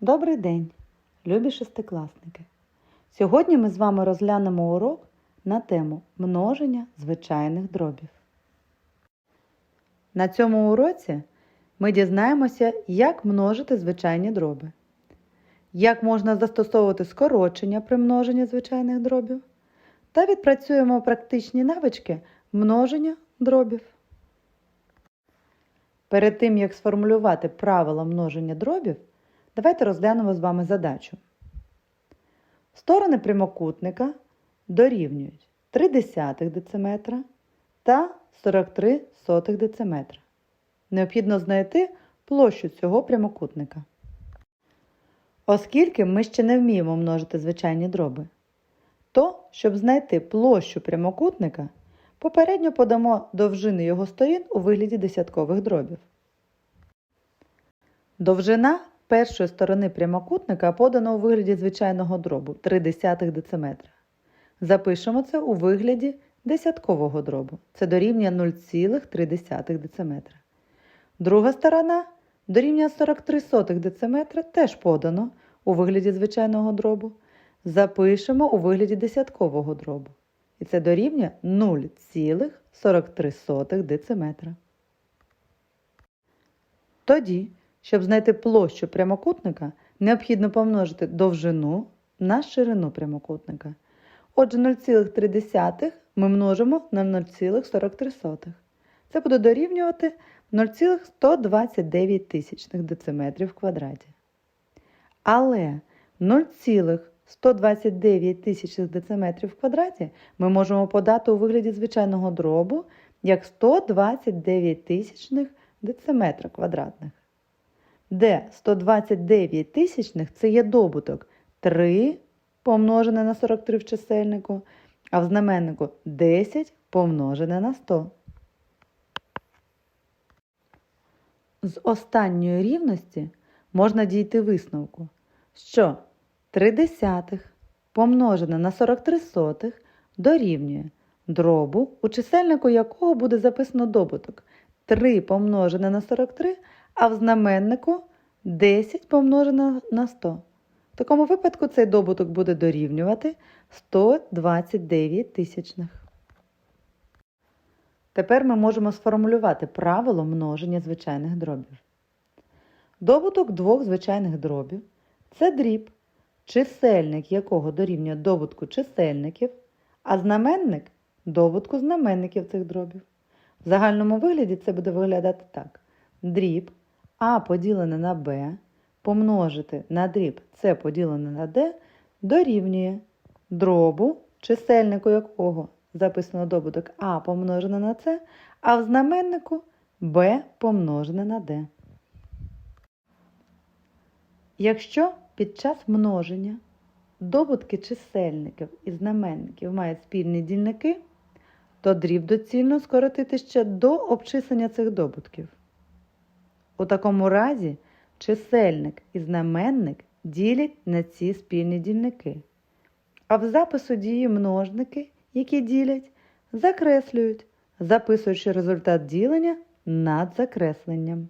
Добрий день, любі шестикласники! Сьогодні ми з вами розглянемо урок на тему множення звичайних дробів. На цьому уроці ми дізнаємося, як множити звичайні дроби, як можна застосовувати скорочення при множенні звичайних дробів та відпрацюємо практичні навички множення дробів. Перед тим, як сформулювати правила множення дробів, давайте розглянемо з вами задачу. Сторони прямокутника дорівнюють 3 десятих дециметра та 43 сотих дециметра. Необхідно знайти площу цього прямокутника. Оскільки ми ще не вміємо множити звичайні дроби, то, щоб знайти площу прямокутника, попередньо подамо довжини його сторін у вигляді десяткових дробів. Довжина першої сторони прямокутника подано у вигляді звичайного дробу 3 десятих дециметра. Запишемо це у вигляді десяткового дробу. Це дорівнює 0,3 дециметра. Друга сторона дорівнює 43 сотих дециметра теж подано у вигляді звичайного дробу. Запишемо у вигляді десяткового дробу. І це дорівнює 0,43 дециметра. Тоді, щоб знайти площу прямокутника, необхідно помножити довжину на ширину прямокутника. Отже, 0,3 ми множимо на 0,43. Це буде дорівнювати 0,129 тисячних дециметрів в квадраті. Але 0,129 тисячних дециметрів в квадраті ми можемо подати у вигляді звичайного дробу як 129 тисячних дециметра квадратних. Де 129 тисячних це є добуток 3 помножене на 43 в чисельнику, а в знаменнику 10 помножене на 100. З останньої рівності можна дійти висновку, що 3 десятих помножене на 43 сотих дорівнює дробу, у чисельнику якого буде записано добуток 3 помножене на 43, а в знаменнику 10 помножене на 100. В такому випадку цей добуток буде дорівнювати 129 тисячних. Тепер ми можемо сформулювати правило множення звичайних дробів. Добуток двох звичайних дробів це дріб, чисельник якого дорівнює добутку чисельників, а знаменник добутку знаменників цих дробів. В загальному вигляді це буде виглядати так: дріб А поділене на Б помножити на дріб С поділене на Д дорівнює дробу, чисельнику якого записано добуток А помножене на С, а в знаменнику Б помножене на Д. Якщо під час множення добутки чисельників і знаменників мають спільні дільники, то дріб доцільно скоротити ще до обчислення цих добутків. У такому разі чисельник і знаменник ділять на ці спільні дільники, а в запису дії множники, які ділять, закреслюють, записуючи результат ділення над закресленням.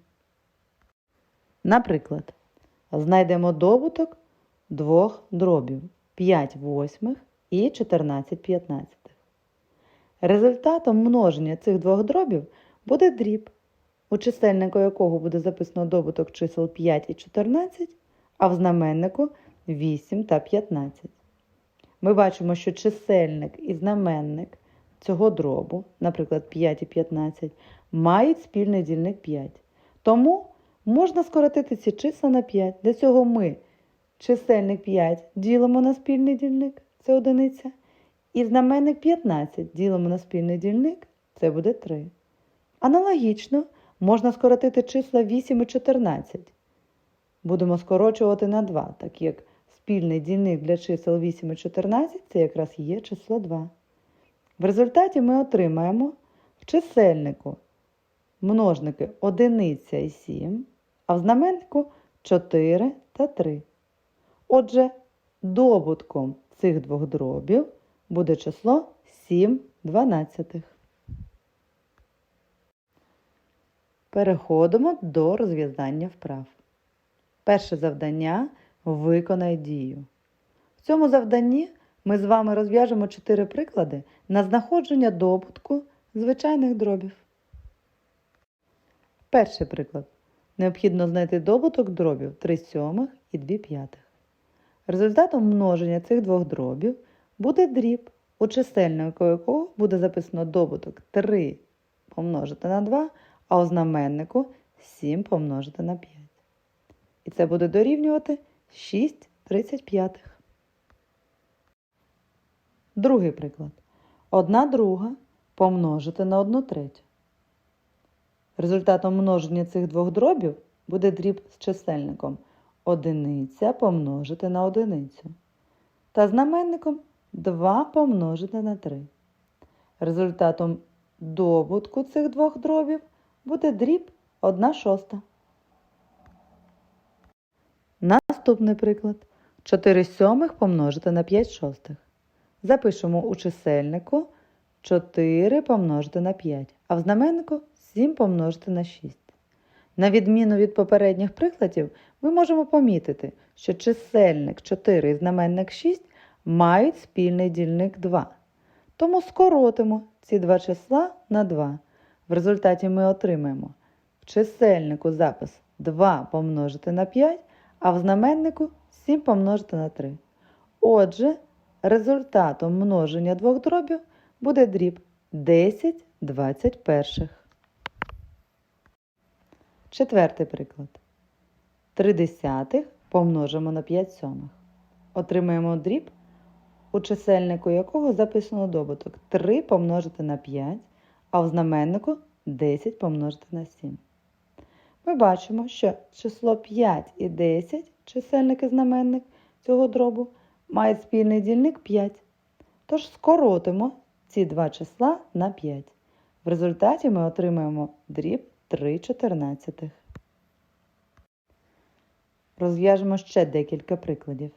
Наприклад, знайдемо добуток двох дробів 5 восьмих і 14 п'ятнадцятих. Результатом множення цих двох дробів буде дріб, у чисельнику якого буде записано добуток чисел 5 і 14, а в знаменнику 8 та 15. Ми бачимо, що чисельник і знаменник цього дробу, наприклад, 5 і 15, мають спільний дільник 5. Тому можна скоротити ці числа на 5. Для цього ми чисельник 5 ділимо на спільний дільник, це одиниця. І знаменник 15 ділимо на спільний дільник, це буде 3. Аналогічно можна скоротити числа 8 і 14. Будемо скорочувати на 2, так як спільний дільник для чисел 8 і 14 це якраз є число 2. В результаті ми отримаємо в чисельнику множники 1 і 7, а в знаменнику 4 та 3. Отже, добутком цих двох дробів буде число 7 дванадцятих. Переходимо до розв'язання вправ. Перше завдання виконай дію. В цьому завданні ми з вами розв'яжемо чотири приклади на знаходження добутку звичайних дробів. Перший приклад. Необхідно знайти добуток дробів 3 сьомих і 2 п'ятих. Результатом множення цих двох дробів буде дріб, у чисельнику якого буде записано добуток 3 помножити на 2, а у знаменнику 7 помножити на 5. І це буде дорівнювати 6 35. Другий приклад. 1 друга помножити на 1 третю. Результатом множення цих двох дробів буде дріб з чисельником одиниця помножити на одиницю. Та знаменником 2 помножити на 3. Результатом добутку цих двох дробів буде дріб 1 шоста. Наступний приклад. 4 сьомих помножити на 5 шостих. Запишемо у чисельнику 4 помножити на 5, а в знаменнику 7 помножити на 6. На відміну від попередніх прикладів, ми можемо помітити, що чисельник 4 і знаменник 6 мають спільний дільник 2. Тому скоротимо ці два числа на 2. В результаті ми отримаємо в чисельнику запис 2 помножити на 5, а в знаменнику 7 помножити на 3. Отже, результатом множення двох дробів буде дріб 10 21. Четвертий приклад. 3 десятих помножимо на 5 сьомих. Отримаємо дріб, у чисельнику якого записано добуток 3 помножити на 5, а в знаменнику 10 помножити на 7. Ми бачимо, що число 5 і 10, чисельник і знаменник цього дробу, мають спільний дільник 5. Тож скоротимо ці два числа на 5. В результаті ми отримаємо дріб 3 чотирнадцятих. Розв'яжемо ще декілька прикладів.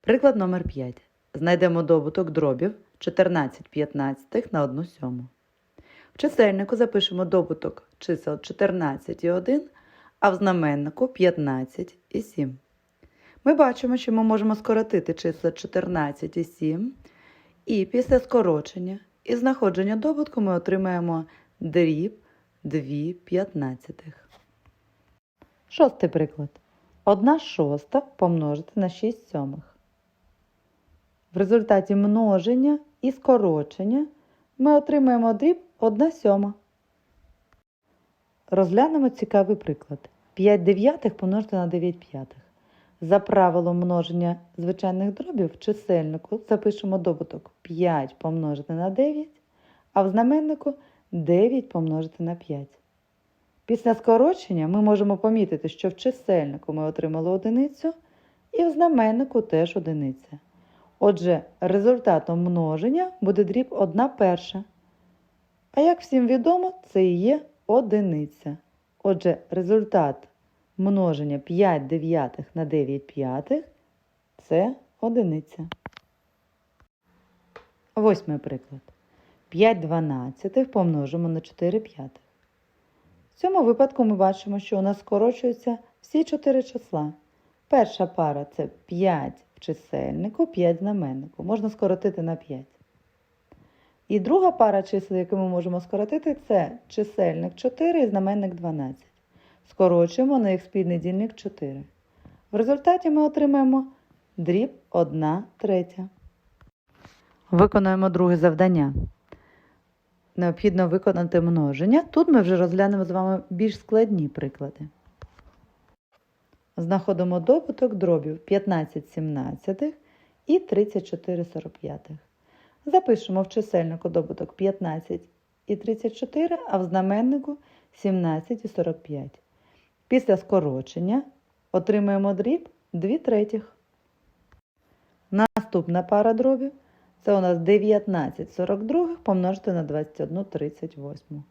Приклад номер 5. Знайдемо добуток дробів 14 п'ятнадцятих на 1 сьому. В чисельнику запишемо добуток чисел 14 і 1, а в знаменнику 15 і 7. Ми бачимо, що ми можемо скоротити числа 14 і 7, і після скорочення і знаходження добутку ми отримаємо дріб 2 п'ятнадцятих. Шостий приклад. 1 шоста помножити на 6 сьомих. В результаті множення і скорочення ми отримаємо дріб 1 сьома. Розглянемо цікавий приклад. 5 дев'ятих помножити на 9 п'ятих. За правилом множення звичайних дробів в чисельнику запишемо добуток 5 помножити на 9, а в знаменнику 9 помножити на 5. Після скорочення ми можемо помітити, що в чисельнику ми отримали одиницю і в знаменнику теж одиниця. Отже, результатом множення буде дріб 1 перша. А як всім відомо, це і є одиниця. Отже, результат множення 5 дев'ятих на 9 п'ятих – це одиниця. Восьмий приклад. 5 дванадцятих помножимо на 4 п'ятих. В цьому випадку ми бачимо, що у нас скорочуються всі 4 числа. Перша пара це 5 в чисельнику, 5 знаменнику. Можна скоротити на 5. І друга пара чисел, яку ми можемо скоротити, це чисельник 4 і знаменник 12. Скорочуємо на їх спільний дільник 4. В результаті ми отримаємо дріб 1 третя. Виконуємо друге завдання. Необхідно виконати множення. Тут ми вже розглянемо з вами більш складні приклади. Знаходимо добуток дробів 15 сімнадцятих і 34 45. Запишемо в чисельнику добуток 15 і 34, а в знаменнику 17 і 45. Після скорочення отримаємо дріб 2 третіх. Наступна пара дробів це у нас 19 42 помножити на 21 38.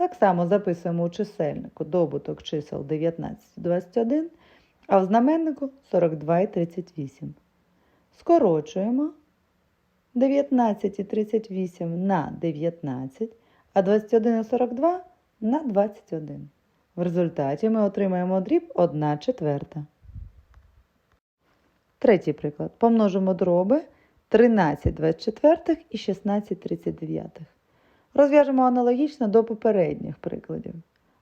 Так само записуємо у чисельнику добуток чисел 19 і 21, а в знаменнику 42 і 38. Скорочуємо 19 і 38 на 19, а 21 і 42 на 21. В результаті ми отримаємо дріб 1 четверта. Третій приклад. Помножимо дроби 13 24 і 16 39. Розв'яжемо аналогічно до попередніх прикладів.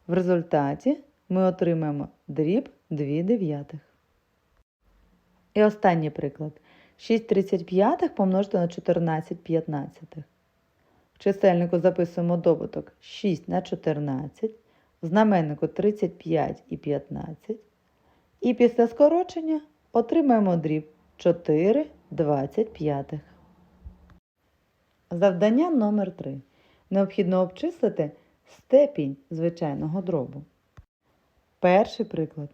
В результаті ми отримаємо дріб 2 дев'ятих. І останній приклад. 6 35 помножити на 14 15. В чисельнику записуємо добуток 6 на 14, в знаменнику 35 і 15. І після скорочення отримаємо дріб 4 25. Завдання номер 3. Необхідно обчислити степінь звичайного дробу. Перший приклад.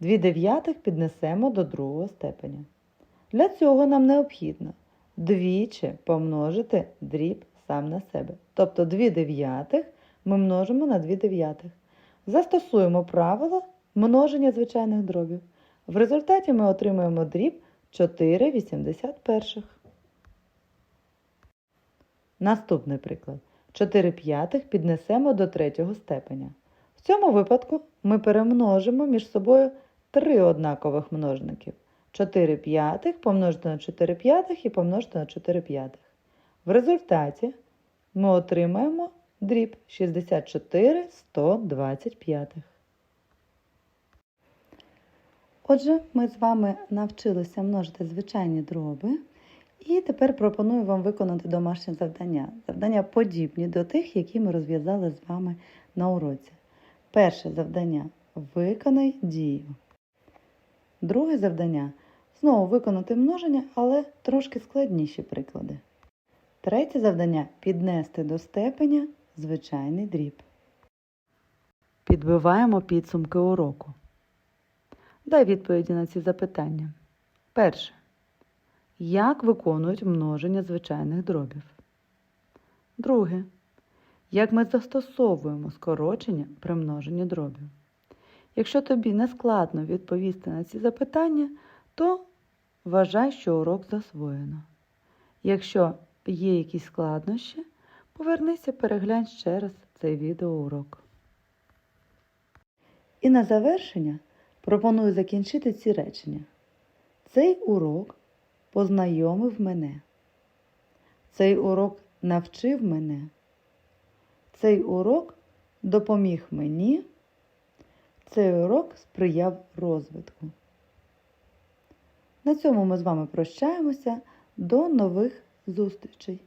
2 дев'ятих піднесемо до другого степеня. Для цього нам необхідно двічі помножити дріб сам на себе. Тобто 2 дев'ятих ми множимо на 2 дев'ятих. Застосуємо правило множення звичайних дробів. В результаті ми отримаємо дріб 4 81. Наступний приклад. 4 п'ятих піднесемо до третього степеня. В цьому випадку ми перемножимо між собою три однакових множників. 4 п'ятих помножити на 4 п'ятих і помножити на 4 п'ятих. В результаті ми отримаємо дріб 64 125. Отже, ми з вами навчилися множити звичайні дроби. І тепер пропоную вам виконати домашнє завдання. Завдання подібні до тих, які ми розв'язали з вами на уроці. Перше завдання виконай дію. Друге завдання знову виконати множення, але трошки складніші приклади. Третє завдання піднести до степеня звичайний дріб. Підбиваємо підсумки уроку. Дай відповіді на ці запитання. Перше. Як виконують множення звичайних дробів? Друге. Як ми застосовуємо скорочення при множенні дробів? Якщо тобі не складно відповісти на ці запитання, то вважай, що урок засвоєно. Якщо є якісь складнощі, повернися, переглянь ще раз цей відеоурок. І на завершення пропоную закінчити ці речення. Цей урок познайомив мене. Цей урок навчив мене. Цей урок допоміг мені. Цей урок сприяв розвитку. На цьому ми з вами прощаємося. До нових зустрічей!